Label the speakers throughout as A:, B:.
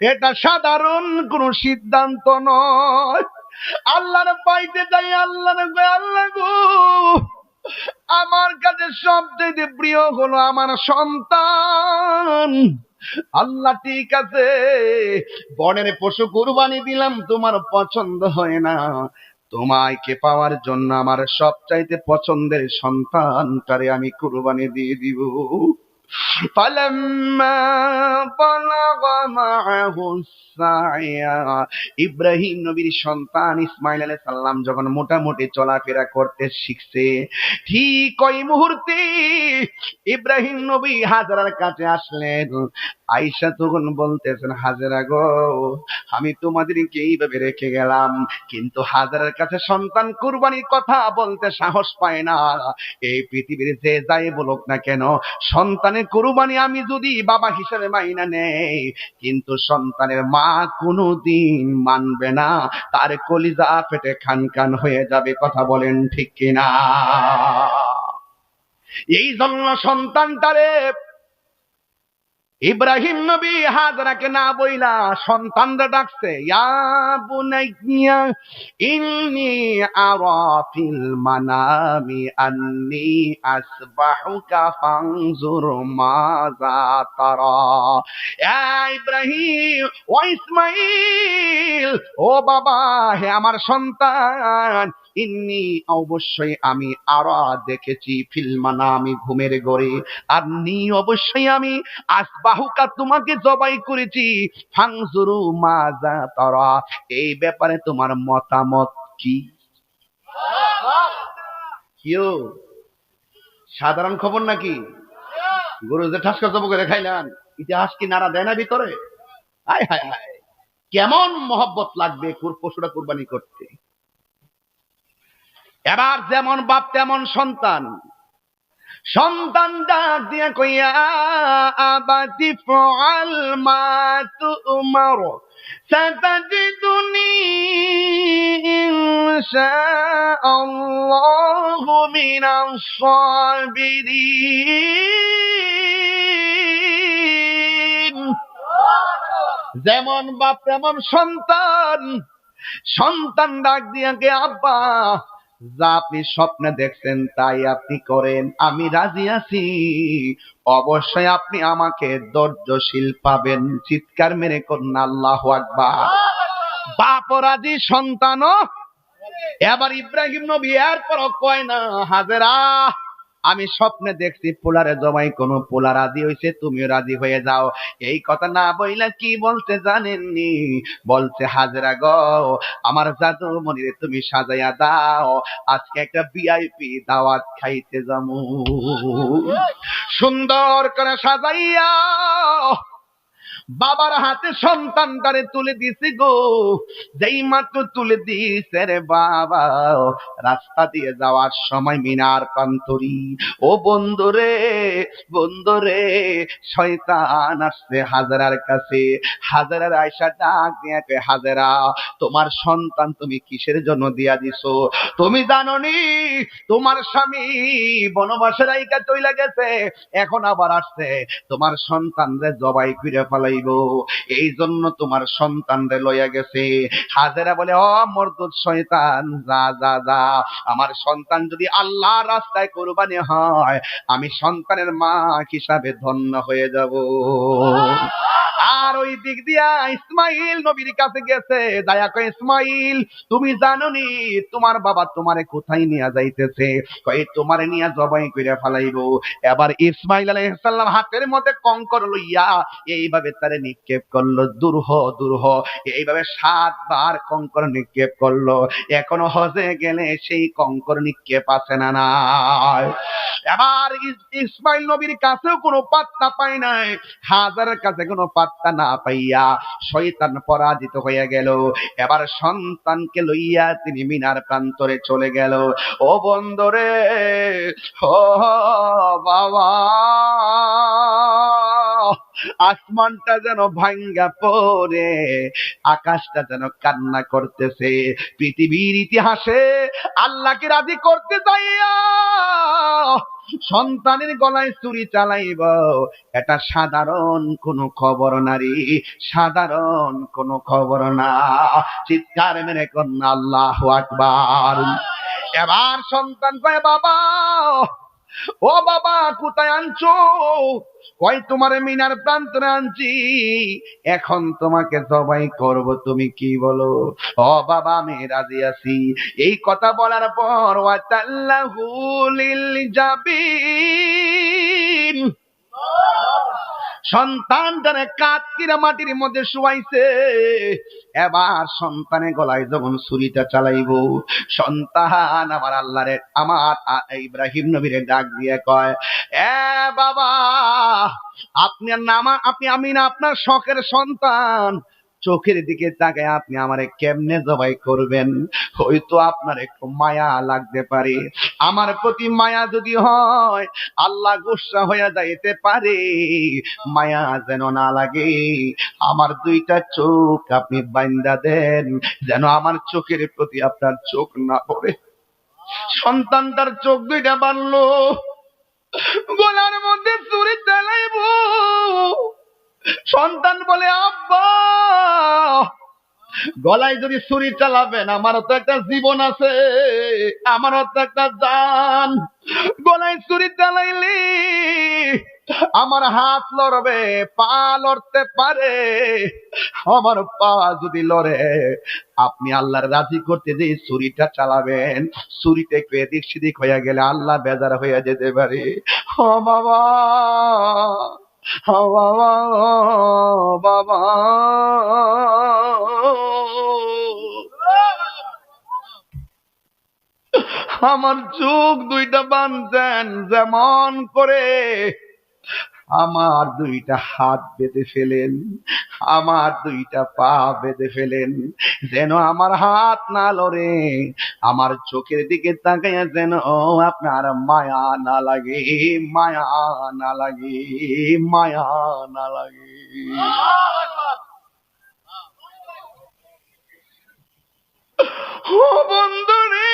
A: এটা সাধারণ কোন সিদ্ধান্ত নয়। আল্লাহর পাইতে যাই আল্লাহ আল্লাহ গো। আমার কাছে সবচেয়ে প্রিয় হলো আমার সন্তান। আল্লাহ ঠিক আছে, বনের পশু কুরবানি দিলাম, তোমার পছন্দ হয় না। তোমাকে পাওয়ার জন্য আমার সবচাইতে পছন্দের সন্তানটারে আমি কুরবানি দিয়ে দিব। فلما بلغ معه السعي ইব্রাহিম নবীর সন্তান ইসমাইল আলাইহিস সালাম যখন মোটামুটি চলাফেরা করতে শিখছে ঠিক ওই মুহূর্তে ইব্রাহিম নবী হাজারার কাছে আসলেন আইসা তখন বলতেছেন হাজারা গো, আমি তোমাদেরকে এইভাবে রেখে গেলাম, কিন্তু হাজারের কাছে সন্তান কুরবানির কথা বলতে সাহস পায় না। এই পৃথিবীর যে যাই বলুক না কেন, সন্তানের কুরবানি আমি যদি বাবা হিসেবে মাইনা নেই, কিন্তু সন্তানের মা কোনোদিন মানবে না, তার কলিজা ফেটে খান খান হয়ে যাবে, কথা বলেন ঠিক কিনা? এই জন্য সন্তানটারে ইব্রাহিম নবী হাজরাকে না বইলা সন্তানরা ডাকছে, ইয়া ইন্নি আরা ফিল মানামি, আন্নি আসবাহুকা ফানজুর মাযা তারা। ইয়া ইব্রাহিম, ও ইসমাইল, ও বাবা, হে আমার সন্তান ইন্নি অবশ্যই আমি আরা দেখেছি ফিল্মানা আমি ঘুমের গড়ে আর নি অবশ্যই আমি আসবাহুকা তোমাকে জবাই করেছি। ফাংজুরু মাজা তারা। এই ব্যাপারে তোমার মতামত কি? সাধারণ খবর নাকি? গরু যে ঠাসকা জব করে খাইলাম। ইতিহাস কি নাড়া দেয় না ভিতরে? হায় হায় হায়। কেমন মহব্বত লাগবে পশুরা কুরবানি করতে? এবার যেমন বাপ, তেমন সন্তান। সন্তান ডাক দিয়ে কইয়া, আবাদি ফাল মা তুমার সাতাজিদুনি ইনশাআল্লাহু মিনাস সাবিরিন। যেমন বাপ, তেমন সন্তান। সন্তান ডাক দিয়ে কে, আব্বা যা আপনি স্বপ্নে দেখছেন, তাই আপনি করেন। আমি রাজি আছি। অবশ্যই আপনি আমাকে ধৈর্যশীল পাবেন। চিৎকার মেরে করুন আল্লাহ আকবার। বাপ রাজি সন্তানও। এবার ইব্রাহিম নবী এরপর কয় না, হাজেরা আমি স্বপ্নে দেখছি পোলারে জমাই কোন পোলা রাজি হয়েছে তুমিও রাজি হয়ে যাও। এই কথা না বইলা কি বলতে জানেননি? বলছে, হাজরা গ, আমার জাদু মনিরে তুমি সাজাইয়া দাও, আজকে একটা ভিআইপি দাওয়াত খাইতে যাব সুন্দর করে সাজাইয়া বাবার হাতে সন্তান সন্তানটারে তুলে দিছি গো। যেই মাত্র তুলে দিছে রে বাবা, রাস্তা দিয়ে যাওয়ার সময় মিনার প্রান্তরি ও বন্ধুরে বন্ধুরে শয়তান আসছে হাজারার কাছে। হাজারার আয়সা ডাক দিয়ে হাজারা, তোমার সন্তান তুমি কিসের জন্য দিয়া দিছো? তুমি জাননি, তোমার স্বামী বনবাসের আইকা চইলা গেছে, এখন আবার আসছে। তোমার সন্তান রে জবাই ফিরে করে ফেলাইব এই জন্য তোমার সন্তান রে লইয়া গেছে। হাজেরা বলে অ মরদুদ শয়তান, যা যা যা। আমার সন্তান যদি আল্লাহ রাস্তায় কোরবানি হয়, আমি সন্তানের মা হিসাবে ধন্য হয়ে যাব। আর ওই দিক দিয়া ইসমাইল নবীর কাছে গেছে। দয়া কয়, ইসমাইল, তুমি জানোনি তোমার বাবা তোমারে কোথায় নিয়ে যাইতেছে? কয়, তোমারে নিয়ে জবাই করে ফেলাইব। এবার ইসমাইল আলাইহিসসালাম হাতের মধ্যে কঙ্কর লইয়া এইভাবে তারে নিক্ষেপ করল। দুরহ দুরহ এইভাবে সাতবার কঙ্কর নিক্ষেপ করল। এখনও হজে গেলে সেই কঙ্কর নিক্ষেপ আছে না নাই। এবার ইসমাইল নবীর কাছেও কোনো পাত্তা পায় নাই। হাজারের কাছে কোনো পাত্তা না পাইয়া শয়তান পরাজিত হয়ে গেল। এবার সন্তানকে লইয়া তিনি মিনার প্রান্তরে চলে গেল। ও বন্দরে ও বাবা! আসমানটা যেন ভাঙ্গা পড়ে, আকাশটা যেন কান্না করতেছে। পৃথিবীর ইতিহাসে আল্লাহকে রাজি করতে যাইয়া সন্তানের গলায় চুরি চালাইব, এটা সাধারণ কোনো খবর নারী সাধারণ কোনো খবর না। চিৎকার মেরে কন্যা, আল্লাহ আকবার। এবার সন্তান কয়, বাবা ও বাবা, কোথায় আনছো? কয় তোমার মিনার প্রান্তরে আনছি। এখন তোমাকে সবাই করব, তুমি কি বলো? ও বাবা, আমি রাজি আছি। এই কথা বলার পর, ওয়াতাল্লাহু লিল জাবিন। সন্তানটারে কাতকিরা মাটির মধ্যে শুয়াইছে, এবার সন্তানে গলায় যখন ছুরিটা চালাইব, সন্তান আমার আল্লাহরে, আমার ইব্রাহিম নবীরে ডাক দিয়ে কয়, এ বাবা আপনার নামা আপনি, আমি না, আপনার শখের সন্তান চোখের দিকে তাকায় আপনি আমারে কেমনে জবাই করবেন? হয়তো আপনার একটু মায়া লাগতে পারে। আমার প্রতি মায়া যদি হয়, আল্লাহ গুসা হয়ে যাইতে পারে। মায়া যেন না লাগে। আমার দুইটা চোখ আপনি বাইন্দা দেন, যেন আমার চোখের প্রতি আপনার চোখ না পড়ে। সন্তানটার চোখ দুইটা বানলো গলার মধ্যে চুরি চালাইব সন্তান বলে, আব্বা, গলায় যদি ছুরি চালাবেন, আমারও তো একটা জীবন আছে, আমারও তো একটা জান। গলায় ছুরি চালাইলি আমার হাত লড়বে, পা লড়তে পারে, আমার পা যদি লড়ে, আপনি আল্লাহর রাজি করতে যে ছুরিটা চালাবেন ছুরিটা একটু এদিক সেদিক হয়ে গেলে আল্লাহ বেজার হয়ে যেতে পারে। ও বাবা বাবা। আমার চোখ দুইটা বানছেন যেমন করে আমার দুইটা হাত বেঁধে ফেলেন, আমার দুইটা পা বেঁধে ফেলেন। যেন আমার হাত না লড়ে, আমার চোখের দিকে তাকাইয়া যেন আপনার মায়া না লাগে, মায়া না লাগে, মায়া না লাগে। ও বন্ধুরে,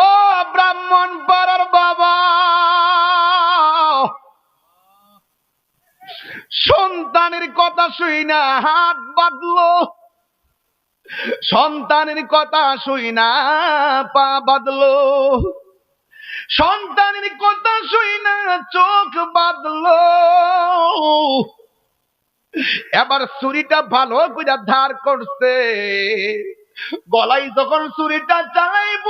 A: ও ব্রাহ্মণ সন্তানের কথা শুই না, হাত বাঁধলো। সন্তানের কথা শুই না, পা বাঁধলো। সন্তানের কথা শুই না, চোখ বাঁধলো। এবার ছুরিটা ভালো করে ধার করছে। গলায় যখন ছুরিটা চালাইব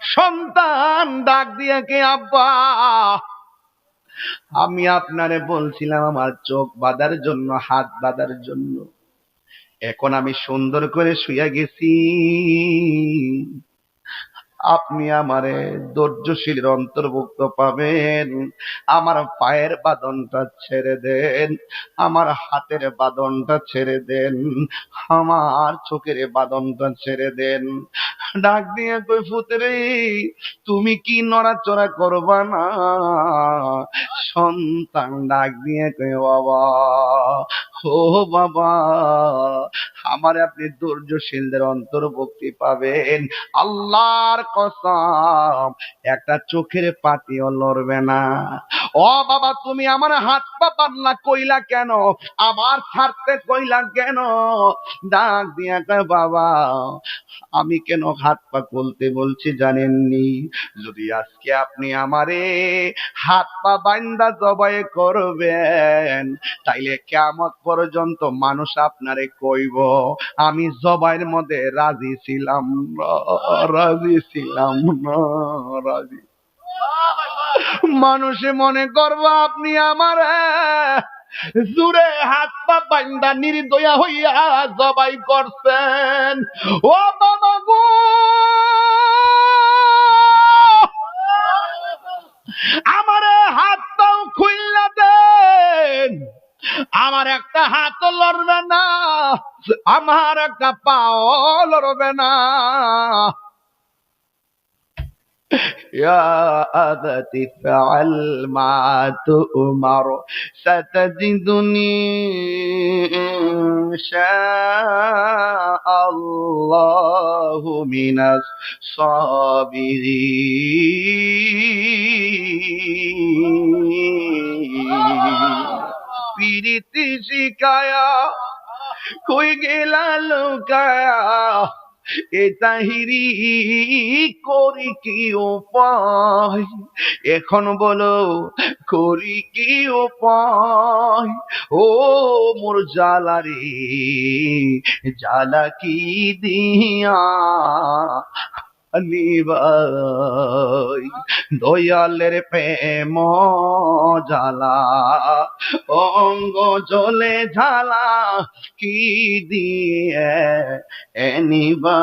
A: সন্তান ডাক দিয়ে কে, আব্বা আমি আপনারে বলছিলাম, আমার চোখ বাঁধার জন্য, হাত বাঁধার জন্য। এখন আমি সুন্দর করে শুয়ে গেছি। আপনি আমারে ধৈর্যশীলের অন্তর্ভুক্ত পাবেন। আমার পায়ের বাদনটা ছেড়ে দেন, আমার হাতের বাদনটা ছেড়ে দেন, আমার চোখের বাদনটা ছেড়ে দেন। ডাক দিয়ে কই ফুতরে তুমি কি নড়াচড়া করবা না? সন্তান ডাক দিয়ে কই, বাবা ও বাবা, আমার আপনি ধৈর্যশীলদের অন্তর্ভুক্তি পাবেন। আল্লাহর কসম, একটা চোখের পাতিও লড়বে না। ও বাবা, তুমি আমার হাত পা পাল্লা কইলা কেন? আবার ছাড়তে কইলা কেন? ডাক দিয়া বাবা, আমি কেন হাত পা খুলতে বলছি জানেননি? যদি আজকে আপনি আমারে হাত পা বান্দা জবাই করবেন, তাইলে কেমত পর্যন্ত মানুষ আপনারে কইব, আমি জবাইয়ের মধ্যে রাজি ছিলাম রাজি ছিলাম রাজি। মানুষে মনে করব আপনি আমার, জুড়ে হাত পা বান্দা নির্দয়া হইয়া জবাই করছেন। ও বাবা গো! আমারে হাতটাও খুললা দেন। আমার একটা হাত লড়বে না আমার একটা পাও লড়বে না يا أبت افعل ما تؤمر ستجدني إن شاء الله من الصابرين পিরিতি শিকায়া কই গেলা লোকায়া? এ তাহিরি করি কি উপায়? এখন বলো, করি কি উপায়? ও মোর জ্বালা রে জ্বালা কি দিয়া? নিবাই দয়ালের প্রেম জালা অঙ্গ জলে ঝালা কি দিয়ে এনিবা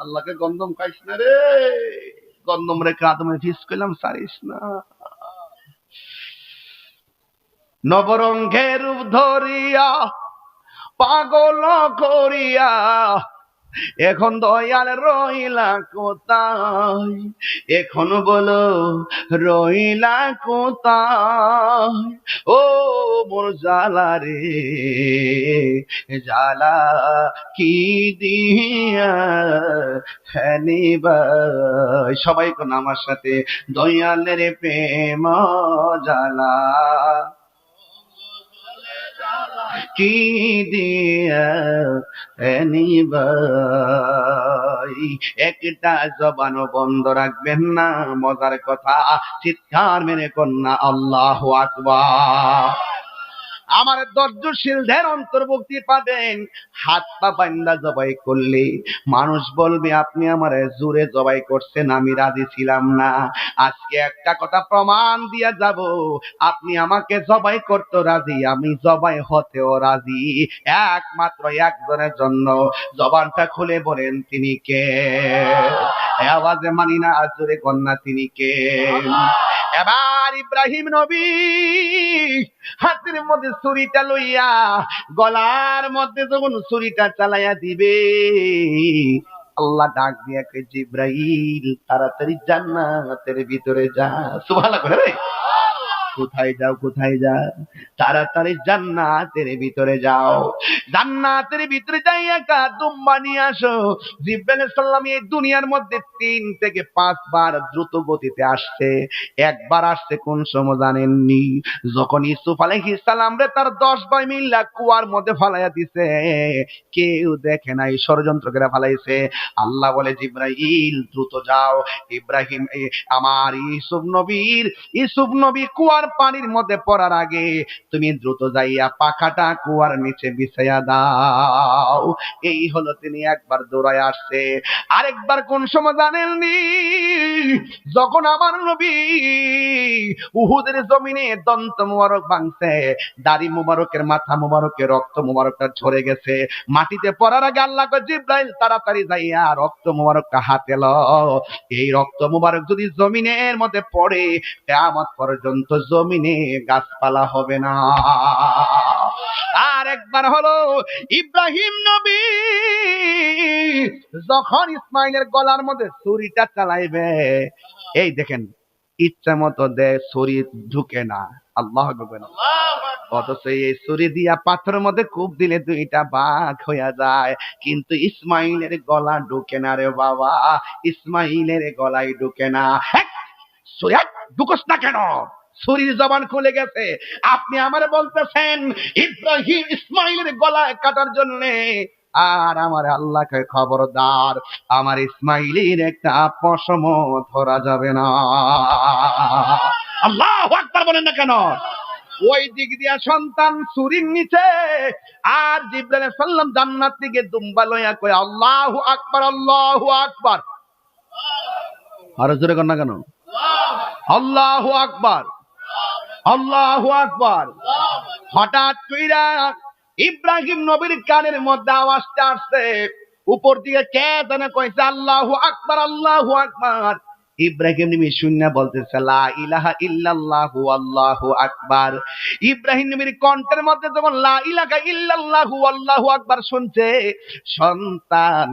A: আল্লাহকে গন্ধম খাইস না রে। গন্ধম রে কাদমে ফিস করলাম সারিস না। নবরঙ্গের রূপ ধরিয়া, পাগল করিয়া এখন দয়াল রইলা কোথায়? এখন বলো, রইলা কোথায়? ও মোর জালা রে জালা কি দিয়া হ্যানিবাই সবাই কোন আমার সাথে দয়ালের প্রেম জালা কি দিয়া নিবাই একটা জবান বন্ধ রাখবেন না, মজার কথা, চিৎকার মেরে কন্যা, আল্লাহ আকবার। আমার ধৈর্যশীলদের অন্তর্ভুক্তি পাবেন। হাত পা বান্দা জবাই করলে মানুষ বলবে, আপনি আমার জোরে জবাই করছেন, আমি রাজি ছিলাম না। আজকে একটা কথা প্রমাণ দিয়া যাব, আপনি আমাকে জবাই করতে রাজি, আমি জবাই হতেও রাজি। একমাত্র একজনের জন্য জবানটা খুলে বলেন, তিনি কে? আওয়াজে মানি না জোরে কন্যা তিনি কে? এবার ইব্রাহিম নবী হাতের মধ্যে ছুরিটা লইয়া, গলার মধ্যে যখন ছুরিটা চালাইয়া দিবে, আল্লাহ ডাক দিয়া কে জিব্রাইল তাড়াতাড়ি জান্নাতের ভিতরে যা। সুবহানাল্লাহ করে রে। কোথায় যাও কোথায় যাও তাড়াতাড়ি জান্নাতের ভিতরে যাও। জান্নাতের ভিতরে যাইয়া কাদুম বানিয়ে আসো। জিব্রাইল সাল্লাম এই দুনিয়ার মধ্যে তিন থেকে পাঁচবার দ্রুত গতিতে আসছে। একবার আসছে কোন সময় জানেননি? যখন ইসুফ আলাইহিস সালাম রে তার দশ ভাই মিল্লা কুয়ার মধ্যে ফালাইয়া দিছে, কেউ দেখে নাই ষড়যন্ত্র করে ফালাইছে। আল্লাহ বলে, জিব্রাইল, দ্রুত যাও। ইব্রাহিম আমার ইসুফ নবীর ইসুফ নবী কুয়ার পানির মধ্যে পড়ার আগে তুমি দ্রুত যাইয়া পাখাটা কুয়ার নিচে বিছাইয়া দাও। এই হলো তিনি একবার দৌড়ায় আসছে। আরেকবার কোন সময় জানেননি? যখন আমার নবী উহুদের জমিনে দন্ত মুবারক ভাঙছে, দাড়ি মুবারকের, মাথা মুবারকের, রক্ত মুবারকটা ঝরে গেছে। মাটিতে পড়ার আগে আল্লাহ জিব্রাইল, তাড়াতাড়ি যাইয়া রক্ত মুবারকটা হাতে ল এই রক্ত মুবারক যদি জমিনের মধ্যে পড়ে, কেয়ামত পর্যন্ত জমিনে গাছপালা হবে না। আর একবার হলো ইব্রাহিম নবী যখন ইসমাইলের গলার মধ্যে ছুরিটা চালাইবে, এই দেখেন, ইচ্ছা মতো দে ছুরি ঢুকে না। আল্লাহ অথচ এই ছুরি দিয়া পাথরের মধ্যে কূপ দিলে দুইটা বাঘ হইয়া যায়। কিন্তু ইসমাইলের গলা ঢুকে না রে বাবা। ইসমাইলের গলায় ঢুকে না! ঢুকোস না কেন? ছুরির জবান খুলে গেছে। আপনি আমার বলতেছেন, ইব্রাহিম ইসমাইলের গলায় কাটার জন্যে। আর আমার আল্লাহকে খবরদার, আমার ইসমাইলের একটা পশম ধরা যাবে না। আল্লাহ আকবার বলেন না কেন? ওই দিক দিয়া সন্তান চুরির নিচে, আর জিব্রাইল সাল্লাম জান্নাত থেকে দুম্বা লইয়া কই আল্লাহু আকবার আল্লাহু আকবার। আর জোরে কর না কেন? আল্লাহু আকবার। আল্লাহু আকবর। হঠাৎ কইরা ইব্রাহিম নবীর কানের মধ্যে আওয়াজটা আসছে। উপর দিকে কে জানে কইছে, আল্লাহ আকবর, আল্লাহ আকবার। ইব্রাহিম নবী শূন্য বলতেছে, লা ইলাহা ইল্লাল্লাহু আল্লাহু আকবার। ইব্রাহিম নবীর কণ্ঠের মধ্যে যখন লা ইলাহা ইল্লাল্লাহু আল্লাহু আকবার শুনছে, সন্তান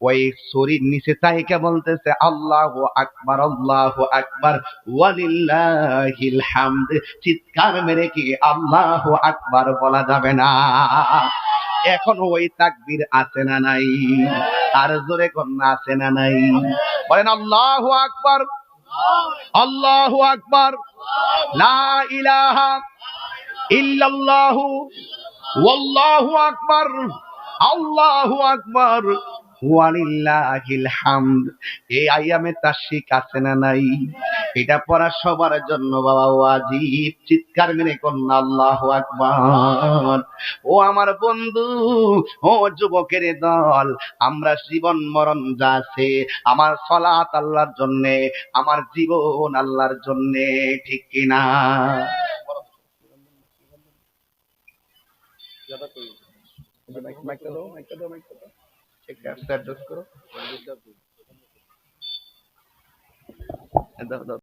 A: ওই শরীর নিচে তাইকে বলতেছে, আল্লাহু আকবার আল্লাহু আকবার, ওয়ালিল্লাহিল হামদ। চিৎকার মেরে কি আল্লাহু আকবার বলা যাবে না। এখন ওই তাকবীর আছে না নাই? আর জোরে কন্যা আছে না নাই? বলেন, আল্লাহ আকবর। আল্লাহ আকবর। লা ইলাহা ইল্লাল্লাহু। ওয়াল্লাহু আকবর। আল্লাহু আকবার। চিৎকার মেরে কন্যা, আল্লাহু ও আমার বন্ধু, ও যুবকের দল, আমরা জীবন মরণ আমার সলাত আল্লাহর জন্যে, আমার জীবন আল্লাহর জন্যে, ঠিক কিনা মাইকটা দাও মাইকটা দাও মাইকটা দাও। একটু অ্যাডজাস্ট করো। দাও দাও।